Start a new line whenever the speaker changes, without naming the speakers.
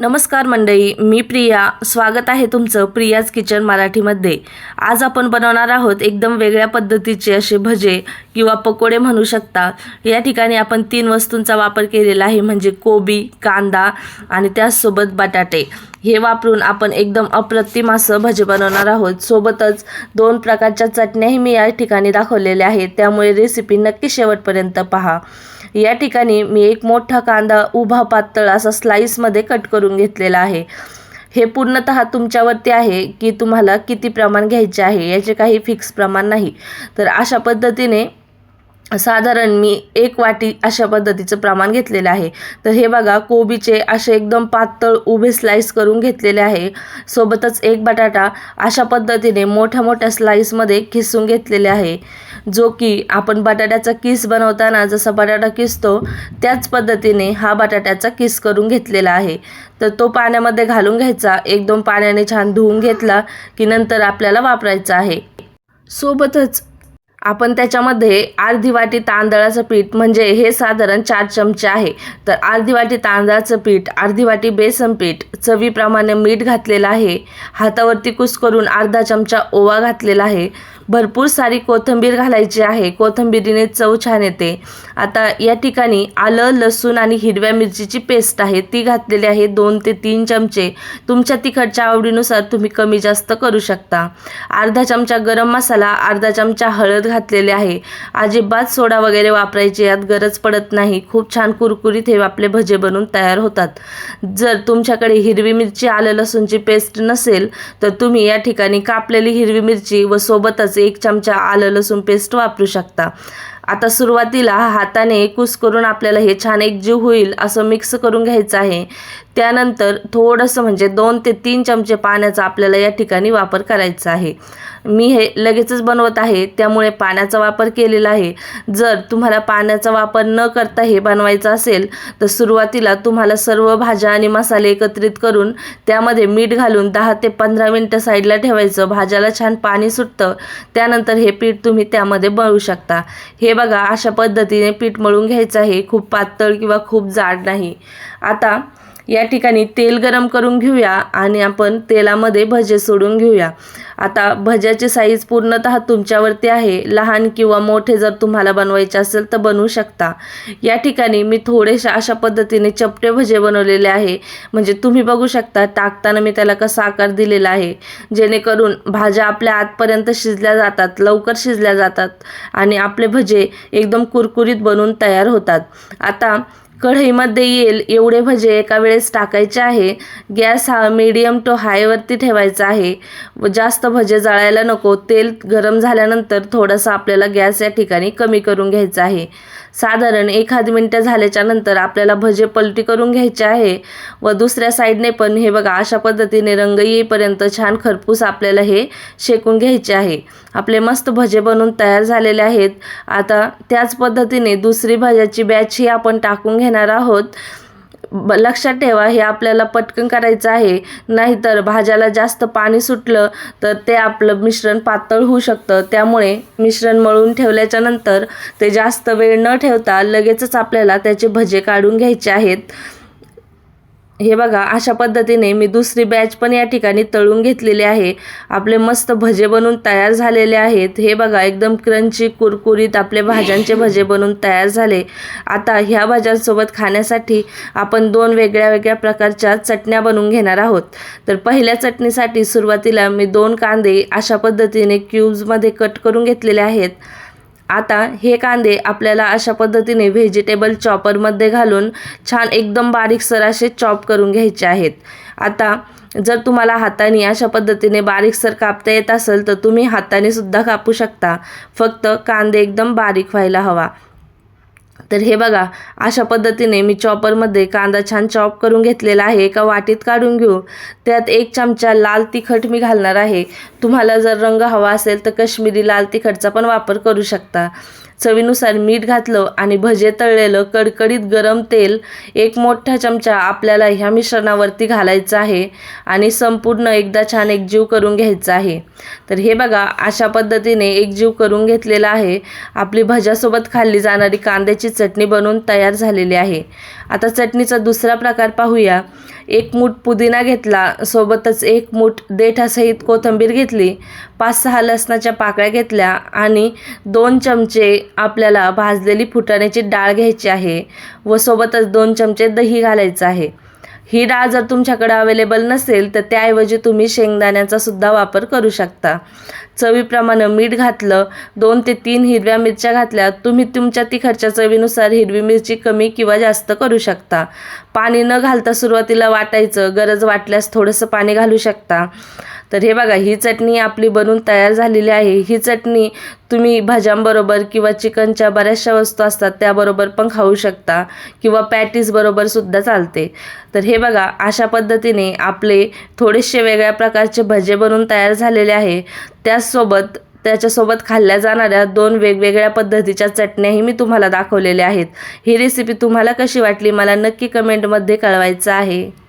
नमस्कार मंडळी मी प्रिया. स्वागत आहे तुमचं प्रियाज किचन मराठीमध्ये. आज आपण बनवणार आहोत एकदम वेगळ्या पद्धतीचे असे भजे किंवा पकोडे म्हणू शकता. या ठिकाणी आपण तीन वस्तूंचा वापर केलेला आहे म्हणजे कोबी कांदा आणि त्याचसोबत बटाटे. हे वापरून आपण एकदम अप्रतिम असं भजे बनवणार आहोत. सोबतच दोन प्रकारच्या चटण्याही मी या ठिकाणी दाखवलेल्या आहेत. त्यामुळे रेसिपी नक्की शेवटपर्यंत पहा. या ठिकाणी मी एक मोठा कांदा उभा पातळ असा स्लाईसमध्ये कट करून घेतलेला आहे. हे पूर्णतः तुमच्यावरती आहे की तुम्हाला किती प्रमाण घ्यायचे आहे याचे काही फिक्स प्रमाण नाही. तर अशा पद्धतीने साधारण मी एक वाटी अशा पद्धतीचं प्रमाण घेतलेलं आहे. तर हे बघा कोबीचे असे एकदम पातळ उभे स्लाईस करून घेतलेले आहे. सोबतच एक बटाटा अशा पद्धतीने मोठ्या मोठ्या स्लाईसमध्ये किसून घेतलेले आहे. जो की आपण बटाट्याचा किस बनवताना जसा बटाटा किसतो त्याच पद्धतीने हा बटाट्याचा किस करून घेतलेला आहे. तर तो पाण्यामध्ये घालून घ्यायचा. एकदम पाण्याने छान धुवून घेतला की नंतर आपल्याला वापरायचा आहे. सोबतच आपण त्याच्यामध्ये अर्धी वाटी तांदळाचं पीठ म्हणजे हे साधारण चार चमचे आहे. तर अर्धी वाटी तांदळाचं पीठ अर्धी वाटी बेसन पीठ चवीप्रमाणे मीठ घातलेलं आहे. हातावरती कुस करून अर्धा चमचा ओवा घातलेला आहे. भरपूर सारी कोथिंबीर घालायची आहे. कोथिंबीरीने चव छान येते. आता या ठिकाणी आलं लसूण आणि हिरव्या मिरचीची पेस्ट आहे. ती घातलेली आहे दोन ते तीन चमचे. तुमच्या तिखटच्या आवडीनुसार तुम्ही कमी जास्त करू शकता. अर्धा चमचा गरम मसाला अर्धा चमचा हळद घातलेले आहे. अजिबात सोडा वगैरे वापरायची यात गरज पडत नाही. खूप छान कुरकुरीत हे आपले भजे बनून तयार होतात. जर तुमच्याकडे हिरवी मिरची आलं लसूणची पेस्ट नसेल तर तुम्ही या ठिकाणी कापलेली हिरवी मिरची व सोबतच एक चमचा आलं लसूण पेस्ट वापरू शकता. आता सुरुवातीला हाताने कुस करून आपल्याला हे छान एकजीव होईल असं मिक्स करून घ्यायचं आहे. त्यानंतर थोडंसं म्हणजे दोन ते तीन चमचे पाण्याचा आपल्याला या ठिकाणी वापर करायचा आहे. मी हे लगेचच बनवत आहे त्यामुळे पाण्याचा वापर केलेला आहे. जर तुम्हाला पाण्याचा वापर न करता हे बनवायचं असेल तर सुरुवातीला तुम्हाला सर्व भाज्या आणि मसाले एकत्रित करून त्यामध्ये मीठ घालून दहा ते पंधरा मिनटं साईडला ठेवायचं. भाज्याला छान पाणी सुटतं त्यानंतर हे पीठ तुम्ही त्यामध्ये बनवू शकता. हे बघा अशा पद्धतीने पीठ मळून घ्यायचं आहे. खूप पातळ किंवा खूप जाड नाही. आता या ठिकाणी तेल गरम करून घेऊया आणि आपण तेलामध्ये भजे सोडून घेऊया. आता भज्याची साईज पूर्णतः तुमच्यावरती आहे. लहान किंवा मोठे जर तुम्हाला बनवायचे असेल तर बनवू शकता. या ठिकाणी मी थोडेशा अशा पद्धतीने चपटे भजे बनवलेले आहे. म्हणजे तुम्ही बघू शकता टाकताना मी त्याला कसा आकार दिलेला आहे. जेणेकरून भाज्या आपल्या आतपर्यंत शिजल्या जातात लवकर शिजल्या जातात आणि आपले भजे एकदम कुरकुरीत बनून तयार होतात. आता कढईमध्ये येईल एवढे भजे एका वेळेस टाकायचे आहे. गॅस हा मीडियम टू हायवरती ठेवायचा आहे. व जास्त भजे जळायला नको तेल गरम झाल्यानंतर थोडंसं आपल्याला गॅस या ठिकाणी कमी करून घ्यायचा आहे. साधारण एखाद मिनटं झाल्याच्यानंतर आपल्याला भजे पलटी करून घ्यायचे आहे. व दुसऱ्या साईडने पण हे बघा अशा पद्धतीने रंग येईपर्यंत छान खरपूस आपल्याला हे शेकून घ्यायचे आहे. आपले मस्त भजे बनवून तयार झालेले आहेत. आता त्याच पद्धतीने दुसरी भाज्याची बॅच ही आपण टाकून घ्या घेणार आहोत. ब लक्षात ठेवा हे आपल्याला पटकन करायचं आहे. नाहीतर भाज्याला जास्त पाणी सुटलं तर ते आपलं मिश्रण पातळ होऊ शकतं. त्यामुळे मिश्रण मळून ठेवल्याच्या नंतर ते जास्त वेळ न ठेवता लगेचच आपल्याला त्याचे भजे काढून घ्यायचे आहेत. हे बघा अशा पद्धतीने मी दुसरी बॅच पण या ठिकाणी तळून घेतलेली आहे. आपले मस्त भजे बनून तयार झालेले आहेत. हे बघा एकदम क्रंची कुरकुरीत आपले भाज्यांचे भजे बनून तयार झाले. आता ह्या भाज्यांसोबत खाण्यासाठी आपण दोन वेगळ्या वेगळ्या प्रकारच्या चटण्या बनवून घेणार आहोत. तर पहिल्या चटणीसाठी सुरुवातीला मी दोन कांदे अशा पद्धतीने क्यूब्समध्ये कट करून घेतलेले आहेत. आता हे कांदे आपल्याला अशा पद्धतीने व्हेजिटेबल चॉपरमध्ये घालून छान एकदम बारीकसर असे चॉप करून घ्यायचे आहेत. आता जर तुम्हाला हाताने अशा पद्धतीने बारीकसर कापता येत असेल तर तुम्ही हाताने सुद्धा कापू शकता. फक्त कांदे एकदम बारीक व्हायला हवा. तर हे बघा अशा पद्धतीने मी चॉपरमध्ये कांदा छान चॉप करून घेतलेला आहे. एका वाटीत काढून घेऊ. त्यात एक चमचा लाल तिखट मी घालणार आहे. तुम्हाला जर रंग हवा असेल तर कश्मीरी लाल तिखटचा पण वापर करू शकता. चवीनुसार मीठ घातलं आणि भजे तळलेलं कडकडीत गरम तेल एक मोठा चमचा आपल्याला ह्या मिश्रणावरती घालायचं आहे आणि संपूर्ण एकदा छान एकजीव करून घ्यायचं आहे. तर हे बघा अशा पद्धतीने एकजीव करून घेतलेला आहे. आपली भज्यासोबत खाल्ली जाणारी कांद्याची चटणी बनवून तयार झालेली आहे. आता चटणीचा दुसरा प्रकार पाहूया. एक मूठ पुदिना घेतला सोबतच एक मूठ देठासहित कोथिंबीर घेतली पाच सहा लसणाच्या पाकळ्या घेतल्या आणि दोन चमचे आपल्याला भाजलेली फुटाण्याची डाळ घ्यायची आहे व सोबतच दोन चमचे दही घालायचं आहे. ही डाळ जर तुमच्याकडे अवेलेबल नसेल तर त्याऐवजी तुम्ही शेंगदाण्याचा सुद्धा वापर करू शकता. चवीप्रमाणे मीठ घातलं दोन ते तीन हिरव्या मिरच्या घातल्या तुम्ही तुमच्या तिखटच्या चवीनुसार हिरवी मिरची कमी किंवा जास्त करू शकता. पाणी न घालता सुरुवातीला वाटायचं. गरज वाटल्यास थोडंसं पाणी घालू शकता. तर हे बघा ही चटणी आपली बनून तयार झालेली आहे. ही चटणी तुम्ही भाज्यांबरोबर किंवा चिकनच्या बऱ्याचशा वस्तू असतात त्याबरोबर पण खाऊ शकता किंवा पॅटीसबरोबर सुद्धा चालते. तर हे बघा अशा पद्धतीने आपले थोडेसे वेगळ्या प्रकारचे भजे बनून तयार झालेले आहे. त्याचसोबत त्याच्यासोबत खाल्ल्या जाणाऱ्या दोन वेगवेगळ्या पद्धतीच्या चटण्याही मी तुम्हाला दाखवलेल्या आहेत. ही रेसिपी तुम्हाला कशी वाटली? मला नक्की कमेंटमध्ये कळवायचं आहे.